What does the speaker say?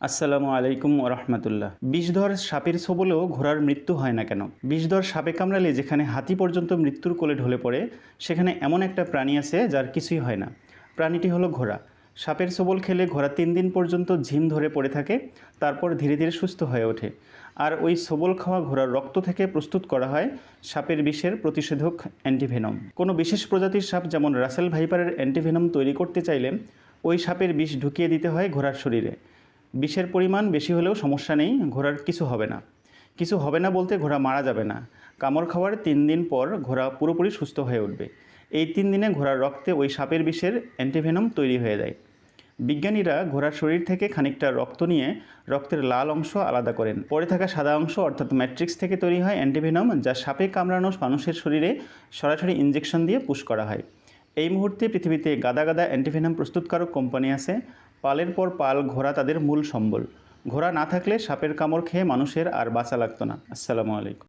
আসসালামু আলাইকুম ওরহমতুল্লাহ। বিষধর সাপের সবলেও ঘোড়ার মৃত্যু হয় না কেন? বিষধর সাপে কামড়ালে যেখানে হাতি পর্যন্ত মৃত্যুর কোলে ঢলে পড়ে, সেখানে এমন একটা প্রাণী আছে যার কিছুই হয় না। প্রাণীটি হলো ঘোড়া। সাপের সবল খেলে ঘোড়া তিন দিন পর্যন্ত ঝিম ধরে পড়ে থাকে, তারপর ধীরে ধীরে সুস্থ হয়ে ওঠে। আর ওই সবল খাওয়া ঘোড়ার রক্ত থেকে প্রস্তুত করা হয় সাপের বিষের প্রতিষেধক অ্যান্টিভেনম। কোনো বিশেষ প্রজাতির সাপ যেমন রাসেল ভাইপারের অ্যান্টিভেনম তৈরি করতে চাইলে, ওই সাপের বিষ ঢুকিয়ে দিতে হয় ঘোড়ার শরীরে। বিষের পরিমাণ বেশি হলেও সমস্যা নেই ঘোড়ার কিছু হবে না। কিছু হবে না বলতে ঘোড়া মারা যাবে না। কামড় খাওয়ার তিন দিন পর ঘোড়া পুরোপুরি সুস্থ হয়ে উঠবে। এই তিন দিনে ঘোড়ার রক্তে ওই সাপের বিষের অ্যান্টিভেনম তৈরি হয়ে যায়। বিজ্ঞানীরা ঘোড়ার শরীর থেকে খানিকটা রক্ত নিয়ে রক্তের লাল অংশ আলাদা করেন। পরে থাকা সাদা অংশ অর্থাৎ ম্যাট্রিক্স থেকে তৈরি হয় অ্যান্টিভেনম, যা সাপে কামড়ানো মানুষের শরীরে সরাসরি ইঞ্জেকশন দিয়ে পুশ করা হয়। এই মুহূর্তে পৃথিবীতে গাদা গাদা অ্যান্টিভেনম প্রস্তুতকারক কোম্পানি আছে। পালের পর পাল, ঘোড়া তাদের মূল সম্বল। ঘোড়া না থাকলে সাপের কামড় খেয়ে মানুষের আর বাঁচা লাগতো না। আসসালামু আলাইকুম।